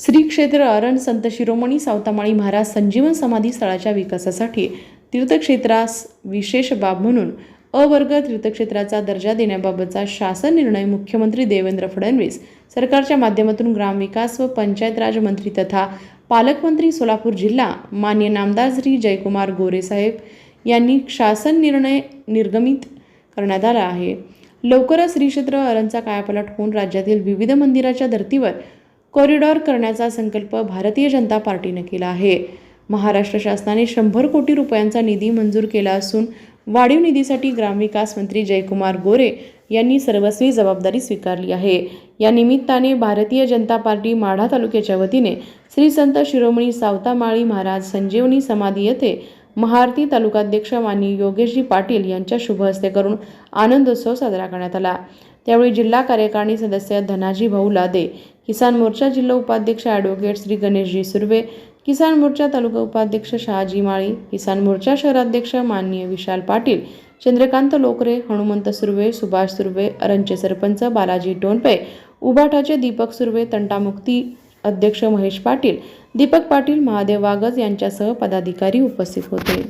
श्री क्षेत्र अरण संत शिरोमणी सावतामाळी महाराज संजीवन समाधी स्थळाच्या विकासासाठी तीर्थक्षेत्रास विशेष बाब म्हणून अवर्ग तीर्थक्षेत्राचा दर्जा देण्याबाबतचा शासन निर्णय मुख्यमंत्री देवेंद्र फडणवीस सरकारच्या माध्यमातून ग्रामविकास व पंचायत राज मंत्री तथा पालकमंत्री सोलापूर जिल्हा मान्य नामदार श्री जयकुमार गोरेसाहेब यांनी शासन निर्णय निर्गमित करण्यात आला आहे. लवकरच श्रीक्षेत्र अरणचा कायापालट होऊन राज्यातील विविध मंदिराच्या धर्तीवर कॉरिडॉर करण्याचा संकल्प भारतीय जनता पार्टीनं केला आहे. महाराष्ट्र शासनाने शंभर कोटी रुपयांचा निधी मंजूर केला असून वाढीव निधीसाठी ग्रामविकास मंत्री जयकुमार गोरे यांनी सर्वस्वी जबाबदारी स्वीकारली आहे. या निमित्ताने भारतीय जनता पार्टी माढा तालुक्याच्या वतीने श्री संत शिरोमणी सावतामाळी महाराज संजीवनी समाधी येथे महाआरती तालुकाध्यक्ष माननीय योगेशजी पाटील यांच्या शुभ हस्ते करून आनंदोत्सव साजरा करण्यात आला. त्यावेळी जिल्हा कार्यकारिणी सदस्य धनाजी भाऊ लादे किसान मोर्चा जिल्हा उपाध्यक्ष ॲडव्होकेट श्री गणेशजी सुर्वे किसान मोर्चा तालुका उपाध्यक्ष शहाजी माळी किसान मोर्चा शहराध्यक्ष माननीय विशाल पाटील चंद्रकांत लोकरे हनुमंत सुर्वे सुभाष सुर्वे अरणचे सरपंच बालाजी टोनपे उबाठाचे दीपक सुर्वे तंटामुक्ती अध्यक्ष महेश पाटील दीपक पाटील महादेव वागज यांच्यासह पदाधिकारी उपस्थित होते.